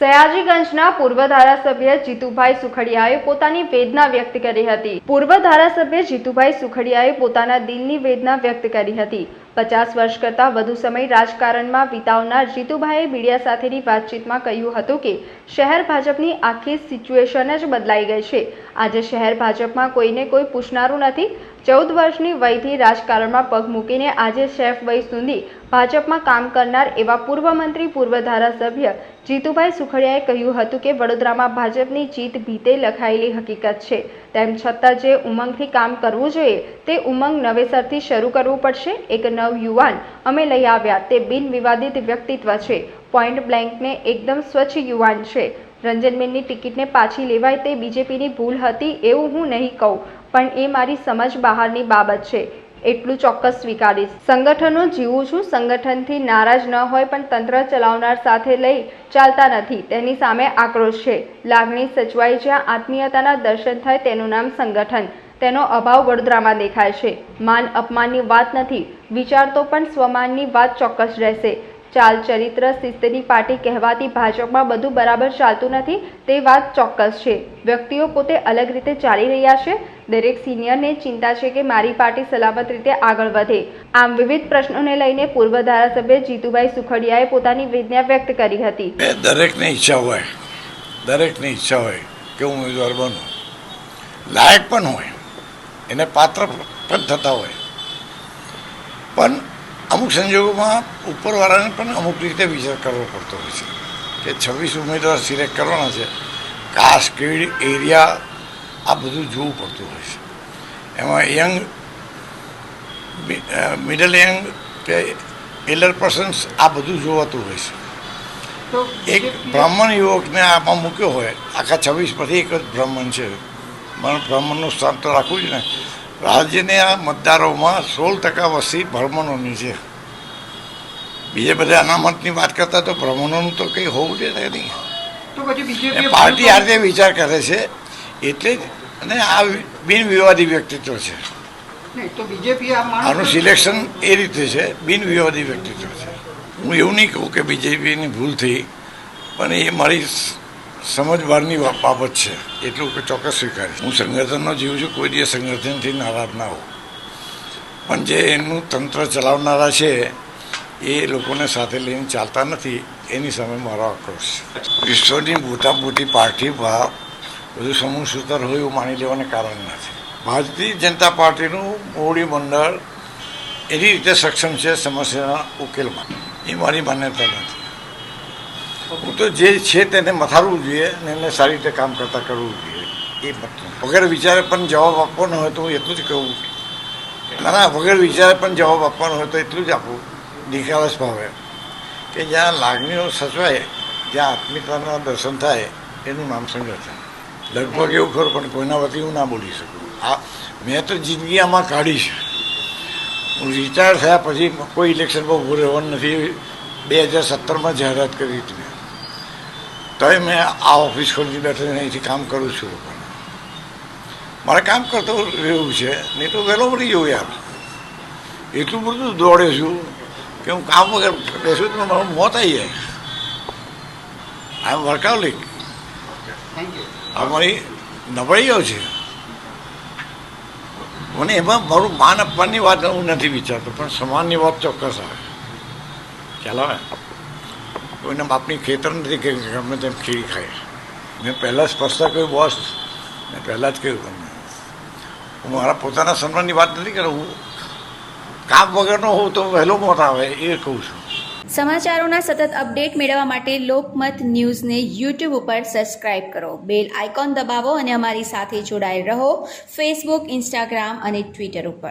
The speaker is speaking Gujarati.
સયાજીગંજના પૂર્વ ધારાસભ્ય જીતુભાઈ સુખડિયાએ પોતાની વેદના વ્યક્ત કરી હતી. પૂર્વ ધારાસભ્ય જીતુભાઈ સુખડિયાએ પોતાના દિલની વેદના વ્યક્ત કરી હતી. પચાસ વર્ષ કરતાં વધુ સમય રાજકારણમાં વિતાવનાર જીતુભાઈએ મીડિયા સાથેની વાતચીતમાં કહ્યું હતું કે, શહેર ભાજપની આખી સિચ્યુએશન જ બદલાઈ ગઈ છે. આજે શહેર ભાજપમાં કોઈને કોઈ પૂછનારું નથી. ચૌદ વર્ષની વયથી રાજકારણમાં પગ મૂકીને આજે શેફ વય સુધી ભાજપમાં કામ કરનાર એવા પૂર્વ મંત્રી, પૂર્વ ધારાસભ્ય જીતુભાઈ સુખડિયાએ કહ્યું હતું કે, વડોદરામાં ભાજપની જીત ભીતે લખાયેલી હકીકત છે. તેમ છતાં જે ઉમંગથી કામ કરવું જોઈએ, તે ઉમંગ નવેસરથી શરૂ કરવું પડશે. એક નવ યુવાન અમે લઈ આવ્યા. તે બિન વિવાદિત વ્યક્તિત્વ છે. પોઈન્ટ બ્લેન્કને એકદમ સ્વચ્છ યુવાન છે. રંજનબેનની ટિકિટને પાછી લેવાય તે બીજેપીની ભૂલ હતી એવું હું નહીં કહું, પણ એ મારી સમજ બહારની બાબત છે. એટલું ચોક્કસ સ્વીકારીશ. સંગઠનો જીવું છું, સંગઠનથી નારાજ ન હોય પણ તંત્ર ચલાવનાર સાથે લઈ ચાલતા નથી. તેની સામે આક્રોશ છે. લાગણી સચવાઈ જ્યાં આત્મીયતાના દર્શન થાય તેનું નામ સંગઠન. તેનો અભાવ વડોદરામાં દેખાય છે. માન અપમાનની વાત નથી. વિચાર તો પણ સ્વમાનની વાત ચોક્કસ રહેશે. ચાલ ચરિત્ર શિસ્તની પાર્ટી કહેવાતી ભાજપમાં બધું બરાબર ચાલતું નથી, તે વાત ચોક્કસ છે. વ્યક્તિઓ પોતે અલગ રીતે ચાલી રહ્યા છે. દરેક સિનિયરને ચિંતા છે કે મારી પાર્ટી સલામત રીતે આગળ વધે. આમ વિવિધ પ્રશ્નોને લઈને પૂર્વ ધારાસભ્ય જીતુભાઈ સુખડિયાએ પોતાની વેદના વ્યક્ત કરી હતી. દરેકને ઈચ્છા હોય. દરેકની ઈચ્છા હોય કે હું ઉમેદવાર બનું. લાયક પણ હોય. એને પાત્ર પણ થતા હોય. પણ અમુક સંજોગોમાં ઉપરવાળાને પણ અમુક રીતે વિચાર કરવો પડતો હોય છે કે છવ્વીસ ઉમેદવાર સિલેક્ટ કરવાના છે. કાસ્ટ કેવી એરિયા આ બધું જોવું પડતું હોય છે. એમાં યંગ મિડલ યંગ કે એલર પર્સન્સ આ બધું જોવાતું હોય છે. એક બ્રાહ્મણ યુવકને આમાં મૂક્યો હોય આખા છવ્વીસ પછી એક જ બ્રાહ્મણ છે. પણ બ્રાહ્મણનું સ્થાન તો રાખવું જ ને રાજ્યના મતદારોમાં સોળ ટકા વસ્તી બ્રાહ્મણોની છે. બીજે બધા અનામતની વાત કરતા તો બ્રાહ્મણોનું તો કંઈ હોવું જોઈએ નહીં. પાર્ટી આ રીતે વિચાર કરે છે એટલે જ અને આ બિન વિવાદી વ્યક્તિત્વ છે. તો બીજેપી આનું સિલેક્શન એ રીતે છે બિન વિવાદી વ્યક્તિત્વ છે. હું એવું નહીં કહું કે બીજેપીની ભૂલ થઈ પણ એ મારી સ- સમજ બહારની વા- બાબત છે. એટલું ચોક્કસ સ્વીકારી હું સંગઠનનો જીવ છું, કોઈ દિવસ સંગઠનથી નારાજ ના હોઉં. પણ જે એનું તંત્ર ચલાવનારા છે, એ લોકોને સાથે લઈને ચાલતા નથી. એની સામે મારો આક્રોશ વિશ્વની મોટા મોટી પાર્ટી બધું સમૂહ સૂત્ર હોય એવું માની લેવાને કારણ નથી. ભારતીય જનતા પાર્ટીનું મોવડી મંડળ એની રીતે સક્ષમ છે, સમસ્યાના ઉકેલમાં. એ મારી માન્યતા નથી. હું તો જે છે તેને મથારવું જોઈએ અને એને સારી રીતે કામ કરતાં કરવું જોઈએ. એ વગર વિચારે પણ જવાબ આપવાનો હોય તો હું એટલું જ કહું. ના ના, વગર વિચારે પણ જવાબ આપવાનો હોય તો એટલું જ આપું. નિખાલસ ભાવે. કે જ્યાં લાગણીઓ સચવાય, જ્યાં આત્મિકતાના દર્શન થાય, એનું નામ સંગઠન લગભગ એવું ખરું, પણ કોઈના વતી હું ના બોલી શકું. આ, મેં તો જિંદગી આમાં કાઢી છે. હું રિટાયર થયા પછી કોઈ ઇલેક્શનમાં ઊભું રહેવાનું નથી. બે હજાર સત્તરમાં જાહેરાત કરી હતી મેં. તોય મેં આ ઓફિસ ખોલી બેઠો અહીંથી કામ કરું છું પણ. મારે કામ કરતો રહેવું છે નહીં તો વહેલો મળી જવું યાર. એટલું બધું દોડે છું કે હું કામ વગર બેસું તો મારું મોત આવી જાય. આઈ એમ આ મારી નબળીઓ છે. મને એમાં મારું માન આપવાની વાત હું નથી વિચારતો પણ સમાનની વાત ચોક્કસ આવે. ચાલો કોઈના બાપની ખેતર નથી કે ગમે તેમ ખીરી ખાય. મેં પહેલાં સ્પષ્ટતા કહ્યું બોસ, મેં પહેલાં જ કહ્યું તમને. હું મારા પોતાના સન્માનની વાત નથી કરું. હું કામ વગરનો હોઉં તો વહેલો મોત આવે, એ કહું છું. સમાચારોના સતત અપડેટ મેળવવા માટે લોકમત ન્યૂઝને યુટ્યુબ ઉપર સબસ્ક્રાઇબ કરો. બેલ આઇકોન દબાવો અને અમારી સાથે જોડાયેલ રહો ફેસબુક, ઇન્સ્ટાગ્રામ અને ટ્વિટર ઉપર.